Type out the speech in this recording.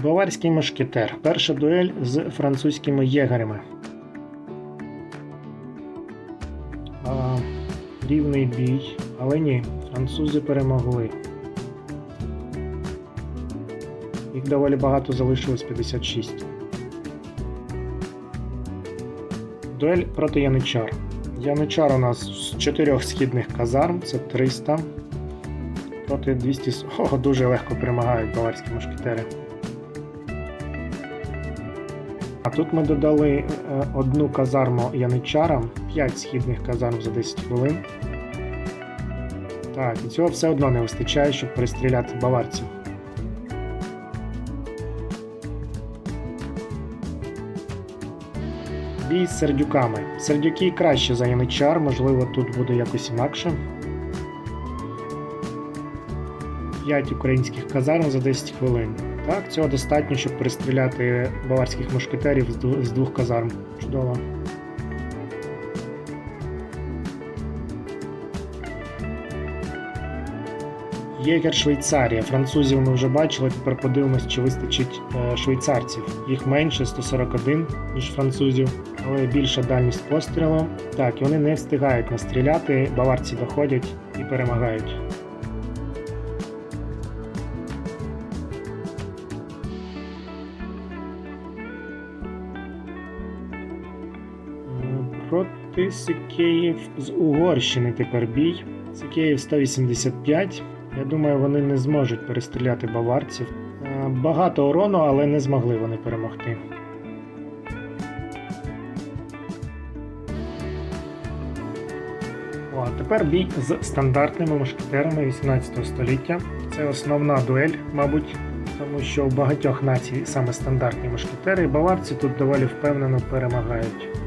Баварський мушкетер. Перша дуель з французькими єгерами. А, рівний бій. Але ні, французи перемогли. Їх доволі багато залишилось 56. Дуель проти яничар. Яничар у нас з чотирьох східних казарм, це 300. Проти 200. О, дуже легко перемагають баварські мушкетери. А тут ми додали е, одну казарму яничарам, 5 східних казарм за 10 хвилин. Так, і цього все одно не вистачає, щоб перестріляти баварців. Бій з сердюками. Сердюки краще за яничар, можливо, тут буде якось інакше. 5 українських казарм за 10 хвилин. Так, цього достатньо, щоб перестріляти баварських мушкетерів з двох- казарм. Чудово. Єгер Швейцарія. Французів ми вже бачили, тепер подивимось, чи вистачить е, швейцарців. Їх менше 141, ніж французів, але більша дальність пострілу. Так, і вони не встигають настріляти, баварці доходять і перемагають. Проти Сикеїв з Угорщини тепер бій. Сикеїв 185. Я думаю, вони не зможуть перестріляти баварців. Е, Багато урону, але не змогли вони перемогти. О, тепер бій з стандартними мушкетерами 18 століття. Це основна дуель, мабуть, тому що у багатьох націй саме стандартні мушкетери, і баварці тут доволі впевнено перемагають.